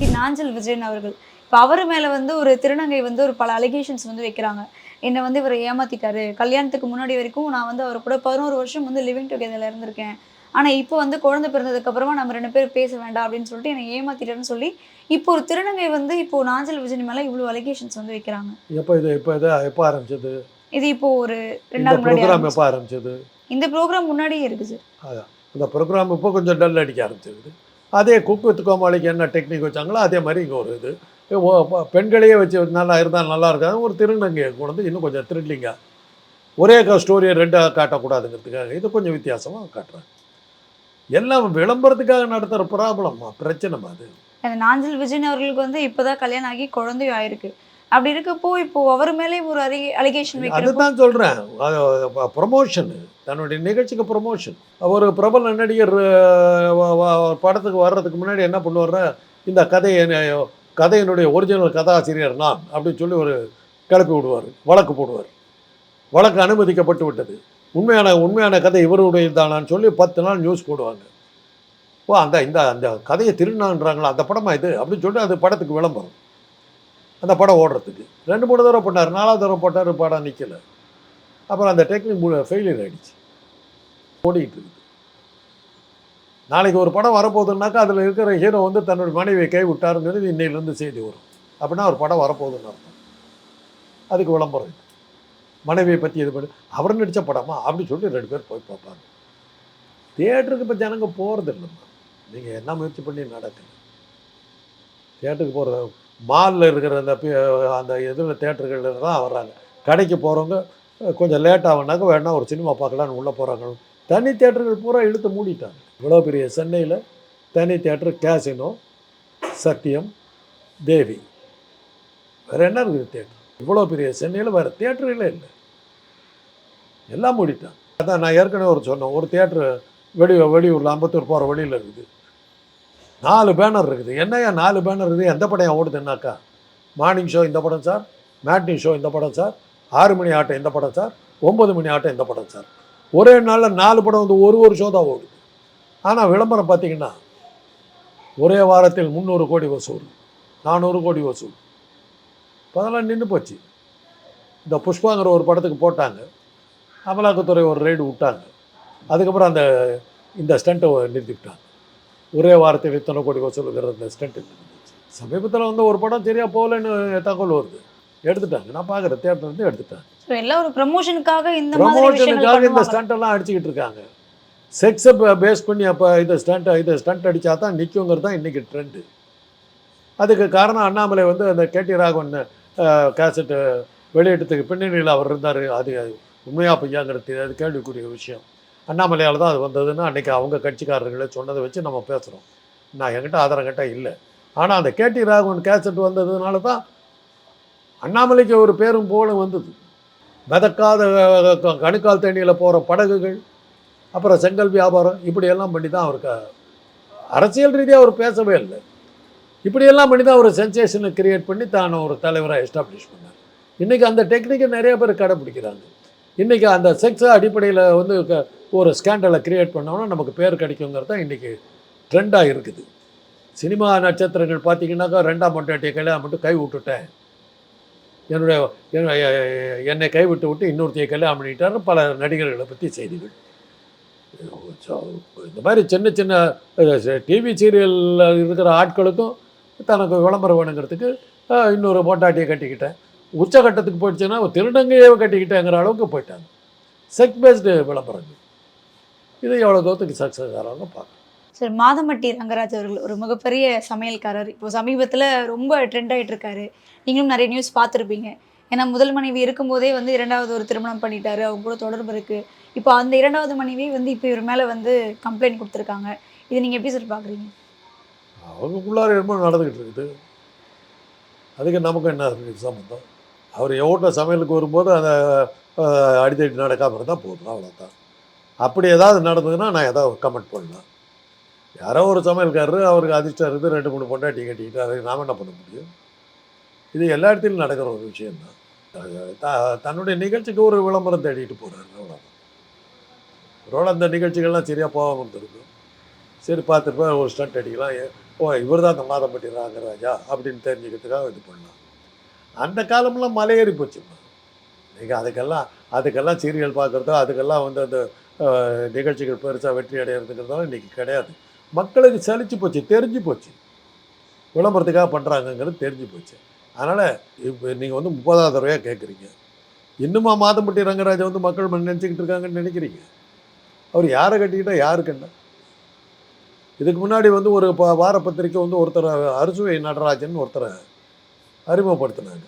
நாஞ்சல் விஜயன் அவர்கள். இப்போ அவர் மேலே வந்து ஒரு திருநங்கை வந்து ஒரு பல அலிகேஷன்ஸ் வந்து வைக்கிறாங்க. என்னை வந்து இவர் ஏமாத்திட்டாரு. கல்யாணத்துக்கு முன்னாடி வரைக்கும் நான் வந்து அவர் கூட பதினோரு வருஷம் வந்து லிவிங் டுகெதரில் இருந்திருக்கேன். ஆனால் இப்போ வந்து குழந்தை பிறந்ததுக்கு அப்புறமா நம்ம ரெண்டு பேரும் பேச வேண்டாம் அப்படின்னு சொல்லிட்டு என்னை ஏமாத்திட்டாருன்னு சொல்லி இப்போ ஒரு திருநங்கை வந்து இப்போ நாஞ்சல் விஜயன் மேலே இவ்வளோ அலிகேஷன்ஸ் வந்து வைக்கிறாங்க. எப்போ இது எப்போ இது எப்போ ஆரம்பிச்சது? இது இப்போ ஒரு ரெண்டு இந்த நாள் முன்னாடி ப்ரோக்ராம். எப்போ ஆரம்பிச்சது? இந்த ப்ரோக்ராம் முன்னாடியே இருக்கு சார் இந்த ப்ரோக்ராம் இப்போ கொஞ்சம் டல் அடிக்க ஆரம்பிச்சிருக்குது. அதே குக் வித் கோமாளிக்கு என்ன டெக்னிக் வச்சாங்களோ அதே மாதிரி இங்கே ஒரு இது. பெண்களையே வச்சு நல்லா இருந்தால் நல்லா இருக்காது. ஒரு திருநங்கையை கொண்டு வந்து இன்னும் கொஞ்சம் த்ரில்லிங்காக ஒரே ஸ்டோரியை ரெண்டாக காட்டக்கூடாதுங்கிறதுக்காக இது கொஞ்சம் வித்தியாசமாக காட்டுறாங்க. எல்லாம் விளம்பரத்துக்காக நடத்துகிற ப்ராப்ளம் பிரச்சனை அது. நாஞ்சல் விஜயன் அவர்களுக்கு வந்து இப்போதான் கல்யாணம் ஆகி குழந்தையும் ஆயிருக்கு. அப்படி இருக்கப்போ இப்போ அவர் மேலே ஒரு அலி அலிகேஷன் அதுதான் சொல்கிறேன் ப்ரொமோஷன் தன்னுடைய நிகழ்ச்சிக்கு ப்ரொமோஷன் ஒரு பிரபல நடிகர் படத்துக்கு வர்றதுக்கு முன்னாடி என்ன பண்ணுவார் இந்த கதையை ந- கதையினுடைய ஒரிஜினல் கதாசிரியர் நான் அப்படின்னு சொல்லி ஒரு கிளப்பி விடுவார் வழக்கு போடுவார். வழக்கு அனுமதிக்கப்பட்டு விட்டது. உண்மையான உண்மையான கதை இவருடைய தானான்னு சொல்லி பத்து நாள் நியூஸ் போடுவாங்க. ஓ அந்த இந்த அந்த கதையை திருநான்றாங்களா அந்த படமா இது? அப்படின்னு சொல்லிட்டு அது படத்துக்கு விளம்பரம். அந்த படம் ஓடுறதுக்கு. ரெண்டு மூணு தடவை போட்டார் நாலாவது தடவை போட்டார் படம் நிற்கல அப்புறம் அந்த டெக்னிக் ஃபெயிலியர் ஆகிடுச்சு ஓடிக்கிட்டு இருக்குது நாளைக்கு ஒரு படம் வரப்போகுதுன்னாக்கா அதில் இருக்கிற ஹீரோ வந்து தன்னுடைய மனைவியை கை விட்டாருங்கிறது இன்னையிலேருந்து செய்தி வரும். அப்படின்னா ஒரு படம் வரப்போகுதுன்னு அர்த்தம். அதுக்கு விளம்பரம் இது. மனைவியை பற்றி இது பண்ணி அவர் நடித்த படமா? அப்படின்னு சொல்லிட்டு ரெண்டு பேர் போய் பார்ப்பாங்க. தியேட்டருக்கு இப்போ ஜனங்க போகிறது இல்லைம்மா நீங்கள் என்ன முயற்சி பண்ணி நடக்குது? தேட்டருக்கு போகிற மாலில் இருக்கிற அந்த அந்த இதில் தேட்டர்களில் தான் வர்றாங்க. கடைக்கு போகிறவங்க கொஞ்சம் லேட் ஆகுனாக்க வேணா ஒரு சினிமா பார்க்கலான்னு உள்ளே போகிறாங்க தனி தேட்டர்கள் பூரா இழுத்து மூடிட்டாங்க. இவ்வளோ பெரிய சென்னையில் தனி தேட்டர் கேசினோ சத்தியம் தேவி. வேறு என்ன இருக்குது தேட்டர்? இவ்வளோ பெரிய சென்னையில் வேறு தேட்டர்களே இல்லை. எல்லாம் மூடிட்டாங்க. அதான் நான் ஏற்கனவே ஒரு சொன்னேன் ஒரு தேட்டர் வெளி வெளியூரில் அம்பத்தூர் போகிற வழியில் இருக்குது. நாலு பேனர் இருக்குது. என்னையா நாலு பேனர் இருக்குது? எந்த படம் ஓடுதுன்னாக்கா மார்னிங் ஷோ இந்த படம் சார். மேட்னி ஷோ இந்த படம் சார். ஆறு மணி ஆட்டம் இந்த படம் சார். ஒம்பது மணி ஆட்டம் இந்த படம் சார். ஒரே நாளில் நாலு படம் வந்து ஒரு ஒரு ஷோ தான் ஓடுது. ஆனால் விளம்பரம் பார்த்தீங்கன்னா ஒரே வாரத்தில் முந்நூறு கோடி வசூல். நானூறு கோடி வசூல். இப்ப அதெல்லாம் நின்று போச்சு. இந்த புஷ்பாங்கிற ஒரு படத்துக்கு போட்டாங்க. அமலாக்கத்துறை ஒரு ரைடு விட்டாங்க. அதுக்கப்புறம் அந்த இந்த ஸ்டண்ட்டை நிறுத்திவிட்டாங்க ஒரே வாரத்தில் இத்தனை கோடி வசூலுங்கிற அந்த ஸ்டண்ட்டு சமீபத்தில் வந்து ஒரு படம் சரியாக போகலன்னு தகவல் வருது. எடுத்துட்டாங்க. நான் பார்க்குறேன். தேட்டர் இருந்து எடுத்துட்டாங்க. எல்லாம் ஒரு ப்ரமோஷனுக்காக இந்த ப்ரமோஷனுக்காக இந்த ஸ்டண்ட்டெல்லாம் அடிச்சுக்கிட்டு இருக்காங்க. செக்ஸை பேஸ் பண்ணி அப்போ இதை ஸ்டண்ட் இதை ஸ்டண்ட் அடித்தா தான் நிற்குங்கிறது தான் இன்றைக்கி ட்ரெண்டு அதுக்கு காரணம் அண்ணாமலை வந்து அந்த கேடி ராகவன் கேசட்டு வெளியிட்டதுக்கு பின்னணியில் அவர் இருந்தார். அது உண்மையாக பொய்யாங்கிறது அது கேள்விக்குரிய விஷயம். அண்ணாமலையால் தான் அது வந்ததுன்னு அன்றைக்கி அவங்க கட்சிக்காரர்களை சொன்னதை வச்சு நம்ம பேசுகிறோம் நான் என்கிட்ட ஆதாரம் கிட்ட இல்லை. ஆனால் அந்த கேடி ராகவன் கேசட் வந்ததுனால தான் அண்ணாமலைக்கு ஒரு பேரும் போலும் வந்தது. மிதக்காத கணுக்கால் தேனியில் போகிற படகுகள் அப்புறம் செங்கல் வியாபாரம் இப்படியெல்லாம் பண்ணி தான் அவருக்கு அரசியல் ரீதியாக அவர் பேசவே இல்லை. இப்படியெல்லாம் பண்ணி தான் ஒரு சென்சேஷனை கிரியேட் பண்ணி தான் ஒரு தலைவராக எஸ்டாப்ளிஷ் பண்ணார். இன்றைக்கி அந்த டெக்னிக்கை நிறைய பேர் கடைப்பிடிக்கிறாங்க. இன்றைக்கி அந்த செக்ஸ் அடிப்படையில் வந்து க- ஒரு ஸ்கேண்டலை கிரியேட் பண்ணோம்னா நமக்கு பேர் கிடைக்குங்கிறது தான் இன்றைக்கி ட்ரெண்டாக இருக்குது. சினிமா நட்சத்திரங்கள் பார்த்தீங்கன்னாக்கா ரெண்டாம் பொண்டாட்டியை கல்யாணம் மட்டும் கை விட்டுட்டேன். என்னுடைய என்னை கைவிட்டு விட்டு இன்னொருத்தையை கல்யாணம் பண்ணிட்டாருன்னு பல நடிகர்களை பற்றி செய்திகள். இந்த மாதிரி சின்ன சின்ன டிவி சீரியலில் இருக்கிற ஆட்களுக்கும் தனக்கு விளம்பரம் வேணுங்கிறதுக்கு இன்னொரு பொண்டாட்டியை கட்டிக்கிட்டேன். உச்சகட்டத்துக்கு போயிடுச்சுன்னா திருநங்கையே கட்டிக்கிட்டேங்கிற அளவுக்கு போயிட்டாங்க. செக் பேஸ்டு விளம்பரங்கள். இது எவ்வளோ தூரத்துக்கு சக்ஸஸ் ஆகிறாங்க பார்க்கலாம். சார் மாதமட்டி ரங்கராஜ் அவர்கள் ஒரு மிகப்பெரிய சமையல்காரர். இப்போ சமீபத்தில் ரொம்ப ட்ரெண்ட் ஆயிட்டு இருக்காரு. நீங்களும் நிறைய நியூஸ் பார்த்துருப்பீங்க. ஏன்னா முதல் மனைவி இருக்கும்போதே வந்து இரண்டாவது ஒரு திருமணம் பண்ணிட்டாரு. அவங்க கூட தொடர்பு இருக்கு. இப்போ அந்த இரண்டாவது மனைவி வந்து இப்போ இவர் மேலே வந்து கம்ப்ளைண்ட் கொடுத்துருக்காங்க. இது நீங்கள் எப்படி சார் பார்க்குறீங்க? அவங்களுக்குள்ளார என்னமோ நடந்துக்கிட்டு இருக்குது. அதுக்கு நமக்கு என்ன இருக்குது சம்மந்தம் அவர் எவ்வளோ சமையலுக்கு வரும்போது அதை அடித்தடி நடக்காமல் இருந்தால் போதும். அவ்வளோதான் அப்படி ஏதாவது நடந்ததுன்னா நான் ஏதாவது கமெண்ட் பண்ணலாம். யாரோ ஒரு சமையல்காரரு அவருக்கு அதிர்ஷ்டம் இருக்குது ரெண்டு மூணு பொண்டாட்டி கட்டிக்கிட்டு அதுக்கு நாம் என்ன பண்ண முடியும்? இது எல்லா இடத்துலையும் நடக்கிற ஒரு விஷயந்தான் த- தன்னுடைய நிகழ்ச்சிக்கு ஒரு விளம்பரம் தேடிட்டு போகிறாரு அவ்வளோதான் ஒருவேளை அந்த நிகழ்ச்சிகள்லாம் சரியாக போகாமல் இருந்திருக்கும் சரி பார்த்துருப்பேன் ஒரு ஸ்டண்ட் அடிக்கலாம். ஓ இவர் தான் அந்த மாதம்பட்டி ராங்கராஜா அப்படின்னு தெரிஞ்சுக்கிறதுக்காக இது பண்ணலாம். அந்த காலம்லாம் மலையேறி போச்சுமா நீங்கள் அதுக்கெல்லாம் அதுக்கெல்லாம் சீரியல் பார்க்குறதோ அதுக்கெல்லாம் வந்து அந்த நிகழ்ச்சிகள் பெருசாக வெற்றி அடையிறதுங்கிறதால இன்றைக்கி கிடையாது. மக்களுக்கு சலிச்சு போச்சு தெரிஞ்சு போச்சு. விளம்பரத்துக்காக பண்ணுறாங்கங்கிறது தெரிஞ்சு போச்சு. அதனால் இப்போ நீங்கள் வந்து முப்பதாவது தடவையாக கேட்குறீங்க இன்னுமா மாதம்பட்டி ரங்கராஜா வந்து மக்கள் நினச்சிக்கிட்டு இருக்காங்கன்னு நினைக்கிறீங்க? அவர் யாரை கட்டிக்கிட்டால் யாருக்கு என்ன? இதுக்கு முன்னாடி வந்து ஒரு ப- வார பத்திரிக்கை வந்து ஒருத்தர் அரிசுவை நடராஜன் ஒருத்தரை அறிமுகப்படுத்தினாங்க.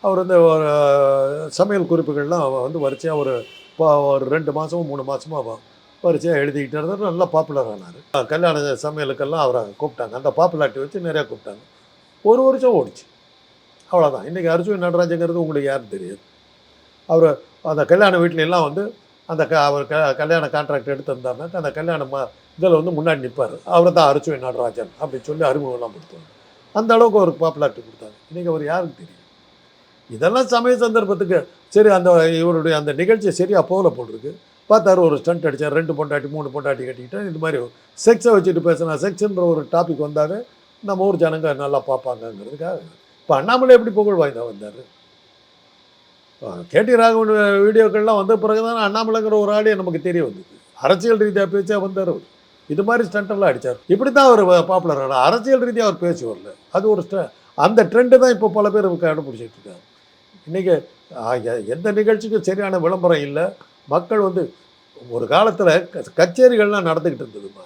அவர் வந்து சமையல் குறிப்புகள்லாம் வந்து வரிசையாக ஒரு இப்போ ஒரு ரெண்டு மாதமும் மூணு மாதமும் வரிசையாக எழுதிக்கிட்டு இருந்தார். நல்லா பாப்புலர் ஆனார். கல்யாண சமையலுக்கெல்லாம் அவரை கூப்பிட்டாங்க. அந்த பாப்புலாரிட்டி வச்சு நிறையா கூப்பிட்டாங்க. ஒரு வருஷம் ஓடிச்சு. அவ்வளோதான் இன்றைக்கி அர்ஜுன் நடராஜங்கிறது உங்களுக்கு யாரும் தெரியாது. அவர் அந்த கல்யாண வீட்டிலெல்லாம் வந்து அந்த க அவர் க கல்யாண கான்ட்ராக்ட் எடுத்திருந்தாருனாக்கா அந்த கல்யாண மா இதில் வந்து முன்னாடி நிற்பார் அவர் தான் அரிச்சுவை நடராஜன் அப்படின்னு சொல்லி அறிமுகம்லாம் கொடுத்தாங்க அந்த அளவுக்கு ஒரு பாப்புலாரிட்டி கொடுத்தாங்க இன்றைக்கி அவர் யாருக்கு தெரியும் இதெல்லாம் சமய சந்தர்ப்பத்துக்கு. சரி அந்த இவருடைய அந்த நிகழ்ச்சி சரியாக போகல போட்டிருக்கு பார்த்தாரு ஒரு ஸ்டண்ட் அடித்தார் ரெண்டு பொண்டாட்டி மூணு பொண்டாட்டி கட்டிக்கிட்டேன் இது மாதிரி செக்ஸை வச்சுட்டு பேசினா செக்ஸுன்ற ஒரு டாபிக் வந்தாவே நம்ம ஊர் ஜனங்க நல்லா பார்ப்பாங்கங்கிறதுக்காக. இப்போ அண்ணாமலை எப்படி புகழ் வாய்ந்தா வந்தார்? கேடி ராகவன் வீடியோக்கள்லாம் வந்த பிறகு தான் அண்ணாமலைங்கிற ஒரு ஆடியை நமக்கு தெரிய வந்தது. அரசியல் ரீதியாக பேச்சா வந்தார் அவர். இது மாதிரி ஸ்டண்டெல்லாம் அடித்தார் இப்படி தான் அவர் பாப்புலர் ஆனால் அரசியல் ரீதியாக அவர் பேசி வரல. அது ஒரு ஸ்ட அந்த ட்ரெண்டு தான் இப்போ பல பேர் கண்டுபிடிச்சிட்டு இருக்காங்க. இன்றைக்கி எந்த நிகழ்ச்சிக்கும் சரியான விளம்பரம் இல்லை. மக்கள் வந்து ஒரு காலத்தில் கச்சேரிகள்லாம் நடந்துக்கிட்டு இருந்ததுமா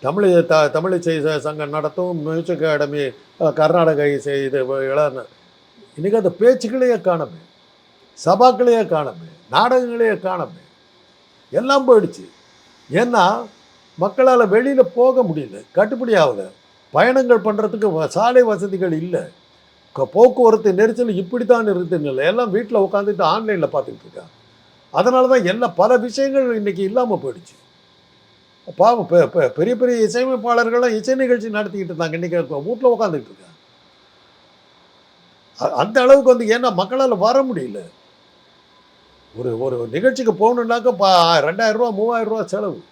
தமிழ் த தமிழிசை சங்கம் நடத்தும் மியூசிக் அகாடமி கர்நாடக இசை இது இன்றைக்கி அந்த பேச்சுக்களையே காணமே. சபாக்களையே காணமே. நாடகங்களையே காணமே. எல்லாம் போயிடுச்சு. ஏன்னா மக்களால் வெளியில் போக முடியல. கட்டுப்படி ஆகலை. பயணங்கள் பண்ணுறதுக்கு வ- சாலை வசதிகள் இல்லை. போக்குவரத்து நெரிசல் இப்படி தான் இருக்குதுன்னு இல்லை எல்லாம் வீட்டில் உட்காந்துட்டு ஆன்லைனில் பார்த்துக்கிட்டு இருக்காங்க. அதனால தான் எல்லா பல விஷயங்கள் இன்றைக்கி இல்லாமல் போயிடுச்சு. பாவம் பெ- பெ- பெரிய பெரிய இசையமைப்பாளர்கள்லாம் இசை நிகழ்ச்சி நடத்திக்கிட்டு இருந்தாங்க. இன்றைக்கி வீட்டில் உட்காந்துக்கிட்டு இருக்காங்க. அ- அந்த அளவுக்கு வந்து ஏன்னா மக்களால் வர முடியல. ஒரு ஒரு நிகழ்ச்சிக்கு போகணுன்னாக்கா பா ரெண்டாயிரம் ரூபா மூவாயிரம் ரூபா செலவு.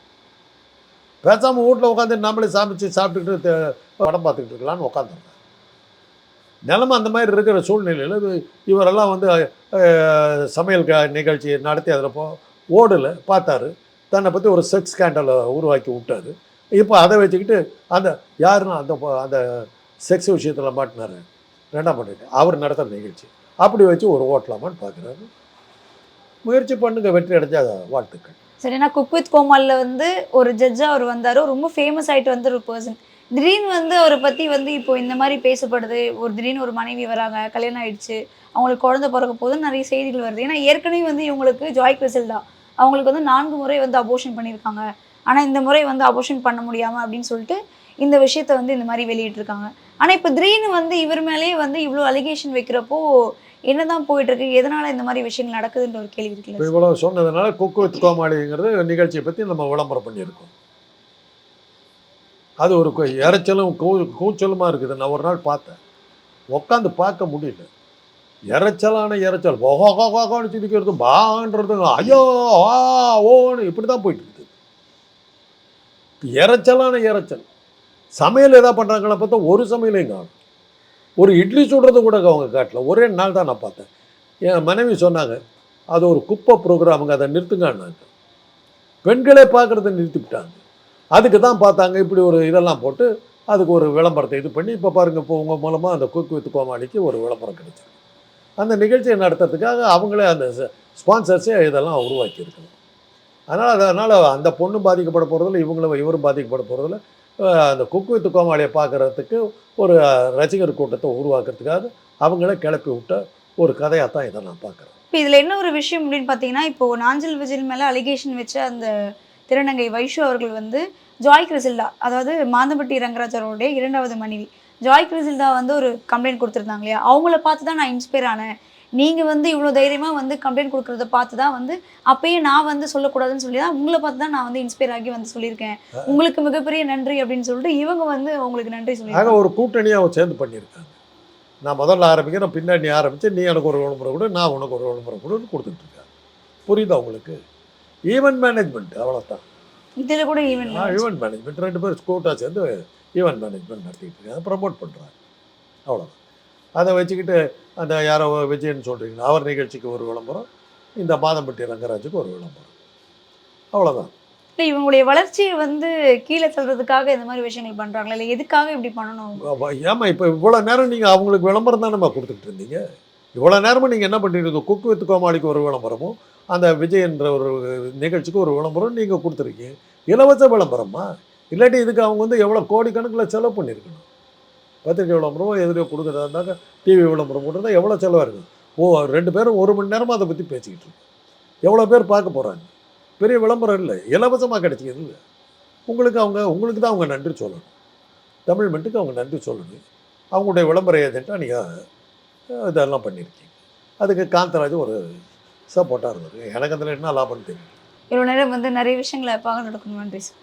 பேசாமல் வீட்டில் உட்காந்து நம்மளே சமைச்சு சாப்பிட்டுக்கிட்டு படம் பார்த்துக்கிட்டு இருக்கலான்னு உட்காந்துருக்காங்க நிலமை அந்த மாதிரி இருக்கிற சூழ்நிலையில் இவரெல்லாம் வந்து சமையல் க நிகழ்ச்சி நடத்தி அதில் போ ஓடலை பார்த்தாரு. தன்னை பற்றி ஒரு செக்ஸ் ஸ்கேண்டலை உருவாக்கி விட்டார். இப்போ அதை வச்சுக்கிட்டு அந்த யாருன்னா அந்த அந்த செக்ஸ் விஷயத்தில் மாட்டினாரு. ரெண்டாம் பண்ணிட்டு அவர் நடத்துகிற நிகழ்ச்சி. அப்படி வச்சு ஒரு ஓட்டலாமான்னு பார்க்குறாரு. முயற்சி பண்ணுங்க வெற்றி அடைஞ்சா வாழ்த்துக்கள். சரி நான் குக் வித் கோமாலில் வந்து ஒரு ஜட்ஜா அவர் வந்தார். ரொம்ப ஃபேமஸ் ஆகிட்டு வந்த ஒரு பர்சன் திடீர்னு வந்து அவரை பத்தி வந்து இப்போ இந்த மாதிரி பேசப்படுது. ஒரு திடீர்னு ஒரு மனைவி வராங்க கல்யாணம் ஆயிடுச்சு அவங்களுக்கு குழந்தை பிறக்க போதுன்னு நிறைய செய்திகள் வருது. ஏன்னா ஏற்கனவே வந்து இவங்களுக்கு ஜாய் கிறிசல்டா அவங்களுக்கு வந்து நான்கு முறை வந்து அபோஷன் பண்ணியிருக்காங்க. ஆனா இந்த முறை வந்து அபோஷன் பண்ண முடியாம அப்படின்னு சொல்லிட்டு இந்த விஷயத்த வந்து இந்த மாதிரி வெளியிட்டிருக்காங்க. ஆனா இப்போ திடீர்னு வந்து இவர் மேலேயே வந்து இவ்வளோ அலிகேஷன் வைக்கிறப்போ என்னதான் போயிட்டு இருக்கு எதனால இந்த மாதிரி விஷயங்கள் நடக்குதுன்ற ஒரு கேள்வி இருக்கு இவ்வளவு சொன்னதுனால குக்கு வித் கோமாளிங்கிறது நிகழ்ச்சியை பற்றி நம்ம விளம்பரம் பண்ணியிருக்கோம். அது ஒரு இறைச்சலும் இரைச்சலும் கூ கூச்சலுமா இருக்குது. நான் ஒரு நாள் பார்த்தேன். உட்காந்து பார்க்க முடியல. இறைச்சலான இரைச்சல். ஒகோகோகோன்னு சிரிக்கிறதும் பான்றதும் ஐயோ ஆ ஓன்னு இப்படி தான் போயிட்டு இருக்குது. இரைச்சலான இரைச்சல். சமையல் எதா பண்ணுறாங்களா பார்த்தா ஒரு சமையலையும் காணும். ஒரு இட்லி சுடுறது கூட அவங்க காட்டல. ஒரே நாள் தான் நான் பார்த்தேன். என் மனைவி சொன்னாங்க அது ஒரு குப்பை ப்ரோக்ராமுங்க அதை நிறுத்துங்கன்னாங்க. பெண்களே பார்க்குறத நிறுத்திவிட்டாங்க. அதுக்கு தான் பார்த்தாங்க இப்படி ஒரு இதெல்லாம் போட்டு அதுக்கு ஒரு விளம்பரத்தை இது பண்ணி இப்போ பாருங்கள் இப்போ உங்கள் மூலமாக அந்த குக் வித் கோமாளிக்கு ஒரு விளம்பரம் கிடைச்சிருக்கு. அந்த நிகழ்ச்சியை நடத்துறதுக்காக அவங்களே அந்த ஸ்பான்சர்ஸே இதெல்லாம் உருவாக்கியிருக்கணும் அதனால் அதனால் அந்த பொண்ணு பாதிக்கப்பட போகிறதில்ல இவங்களும் இவரும் பாதிக்கப்பட போகிறதில்ல அந்த குக் வித் கோமாளியை பார்க்குறதுக்கு ஒரு ரசிகர் கூட்டத்தை உருவாக்குறதுக்காக அவங்களே கிளப்பி விட்ட ஒரு கதையாக தான் இதை நான் பார்க்குறேன். இப்போ இதில் என்ன ஒரு விஷயம் அப்படின்னு பார்த்தீங்கன்னா இப்போ நாஞ்சல் விஜயன் மேலே அலிகேஷன் வச்ச அந்த திருநங்கை வைஷு அவர்கள் வந்து ஜாய் கிரிசில்டா அதாவது மாந்தம்பட்டி ரங்கராஜ் அவருடைய இரண்டாவது மனைவி. ஜாய் கிரிசில்டா வந்து ஒரு கம்ப்ளைண்ட் கொடுத்துருந்தாங்க இல்லையா? அவங்கள பார்த்து தான் நான் இன்ஸ்பயர் ஆனேன். நீங்கள் வந்து இவ்வளோ தைரியமாக வந்து கம்ப்ளைண்ட் கொடுக்குறத பார்த்து தான் வந்து அப்பயே நான் வந்து சொல்லக்கூடாதுன்னு சொல்லி தான் உங்களை பார்த்து தான் நான் வந்து இன்ஸ்பயர் ஆகி வந்து சொல்லியிருக்கேன். உங்களுக்கு மிகப்பெரிய நன்றி அப்படின்னு சொல்லிட்டு இவங்க வந்து உங்களுக்கு நன்றி சொல்லி சொல்லியிருக்காங்க ஒரு கூட்டணியாக அவன் சேர்ந்து பண்ணியிருக்காங்க. நான் முதல்ல ஆரம்பிக்கிறேன் பின்னாடி ஆரம்பித்து நீ எனக்கு ஒரு விளம்பரம் கொடு நான் உனக்கு ஒரு விளம்பரம் கொடுன்னு கொடுத்துட்ருக்கேன் புரியுதா உங்களுக்கு? ஈவென்ட் மேனேஜ்மெண்ட் அவ்வளோதான் இதுல கூட ஈவென்ட் ஈவெண்ட் மேனேஜ்மெண்ட் ரெண்டு பேரும் ஸ்கூட்டாக சேர்ந்து ஈவெண்ட் மேனேஜ்மெண்ட் நடத்திட்டு இருக்காங்க. ப்ரமோட் பண்ணுறாங்க அவ்வளோதான் அதை வச்சுக்கிட்டு அந்த யாரோ விஜயன் சொல்கிறீங்களா அவர் நிகழ்ச்சிக்கு ஒரு விளம்பரம் இந்த மாதம்பட்டி ரங்கராஜுக்கு ஒரு விளம்பரம். அவ்வளோதான் இல்ல இவங்களுடைய வளர்ச்சியை வந்து கீழே தள்ளுறதுக்காக இந்த மாதிரி விஷயங்கள் பண்றாங்களா? இல்ல எதுக்காக இப்படி பண்ணணும்? ஏமா இப்போ இவ்வளோ நேரம் நீங்கள் அவங்களுக்கு விளம்பரம் தான் நம்ம கொடுத்துட்டு இருந்தீங்க? இவ்வளோ நேரமும் நீங்கள் என்ன பண்ணிட்டு குக் வித் கோமாளிக்கு ஒரு விளம்பரமும் அந்த விஜய் என்ற ஒரு நிகழ்ச்சிக்கு ஒரு விளம்பரம் நீங்கள் கொடுத்துருக்கீங்க. இலவச விளம்பரமா? இல்லாட்டி இதுக்கு அவங்க வந்து எவ்வளோ கோடிக்கணக்கில் செலவு பண்ணியிருக்கணும் பத்திரிக்கை விளம்பரம் எதிரையோ கொடுக்குறதா இருந்தாக்க டிவி விளம்பரம் போட்டுருந்தா எவ்வளோ செலவாக இருக்குது ஓ ரெண்டு பேரும் ஒரு மணி நேரமாக அதை பற்றி பேசிக்கிட்டு இருக்கோம். எவ்வளோ பேர் பார்க்க போகிறாங்க பெரிய விளம்பரம் இல்லை இலவசமாக கிடைச்சிது இல்லை. உங்களுக்கு அவங்க உங்களுக்கு தான் அவங்க நன்றி சொல்லணும். தமிழ் மென்ட்டுக்கு அவங்க நன்றி சொல்லணும். அவங்களுடைய விளம்பர ஏஜென்ட்டாக நீங்கள் இதெல்லாம் பண்ணியிருக்கீங்க. அதுக்கு காந்தராஜ் ஒரு சப்போர்ட்டாக இருந்தது எனக்கு அதில் என்ன லாபம்னு தெரியும். இவ்வளோ நேரம் வந்து நிறைய விஷயங்களை பார்க்க நடக்கணும். நன்றி சார்.